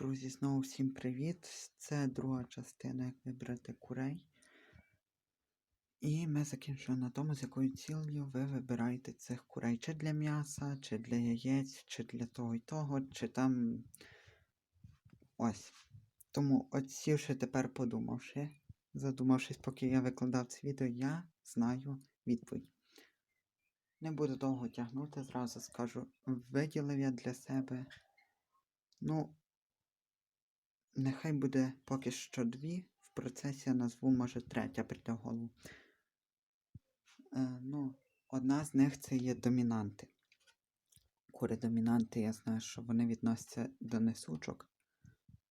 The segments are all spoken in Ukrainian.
Друзі, знову всім привіт! Це друга частина, як вибрати курей. І ми закінчуємо на тому, з якою цілею ви вибираєте цих курей. Чи для м'яса, чи для яєць, чи для того і того, чи там. Ось. Тому, от сівши тепер подумавши, задумавшись, поки я викладав це відео, я знаю відповідь. Не буду довго тягнути, зразу скажу. Виділив я для себе. Ну, нехай буде поки що дві. В процесі я назву, може, третя прийде в голову. Е, ну, одна з них це є домінанти. Кури домінанти, я знаю, що вони відносяться до несучок,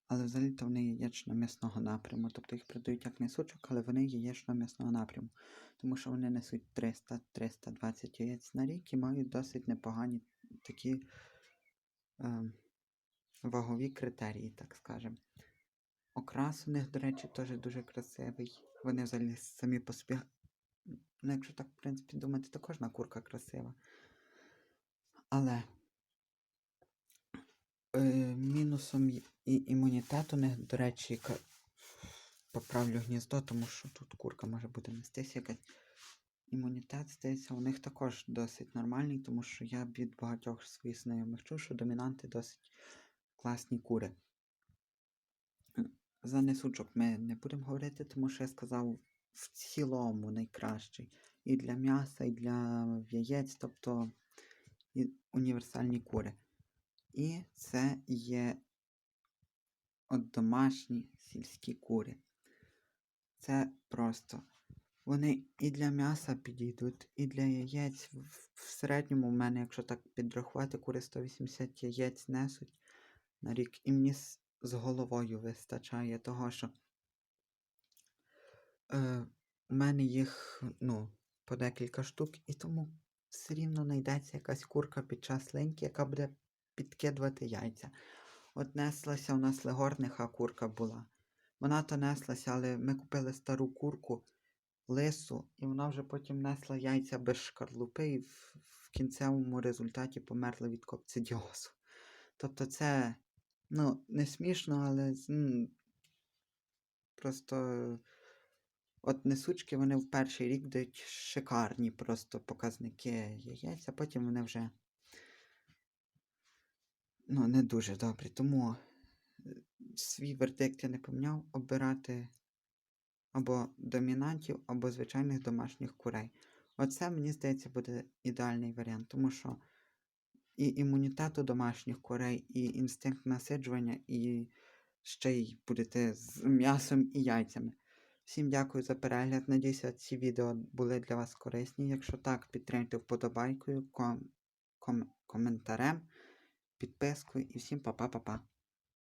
але взагалі-то вони є яєчно-м'ясного напряму. Тобто їх продають як несучок, але вони яєчно-м'ясного напряму. Тому що вони несуть 300-320 яєць на рік і мають досить непогані такі е, вагові критерії, так скажемо. Окрас у них, до речі, теж дуже красивий. Вони взагалі самі по собі. Ну, якщо так, в принципі, думати, то кожна курка красива. Але е, мінусом і імунітету у них, до речі, ка- поправлю гніздо, тому що тут курка може бути нестись якась. Імунітет, здається, у них також досить нормальний, тому що я від багатьох своїх знайомих чув, що домінанти досить класні кури. За несучок ми не будемо говорити, тому що я сказав в цілому найкращий. І для м'яса, і для яєць, тобто і універсальні кури. І це є от домашні сільські кури. Це просто. Вони і для м'яса підійдуть, і для яєць. В середньому в мене, якщо так підрахувати, кури 180 яєць несуть на рік. І мені з, головою вистачає того, що е, у мене їх ну, по декілька штук, і тому все рівно знайдеться якась курка під час леньки, яка буде підкидувати яйця. От неслася у нас легорниха курка була. Вона то неслася, але ми купили стару курку лису, і вона вже потім несла яйця без шкарлупи, і в, в кінцевому результаті померла від копцидіозу. Тобто це, ну, не смішно, але м, просто от несучки вони в перший рік дають шикарні просто показники яєць, а потім вони вже ну, не дуже добрі. Тому е, свій вердикт я не поміняв обирати або домінантів, або звичайних домашніх курей. Оце, мені здається, буде ідеальний варіант, тому що і імунітету домашніх корей, і інстинкт насиджування, і ще й будете з м'ясом і яйцями. Всім дякую за перегляд. Надіюся, ці відео були для вас корисні. Якщо так, підтримайте вподобайкою, ком- ком- коментарем, підпискою і всім па-па-па-па.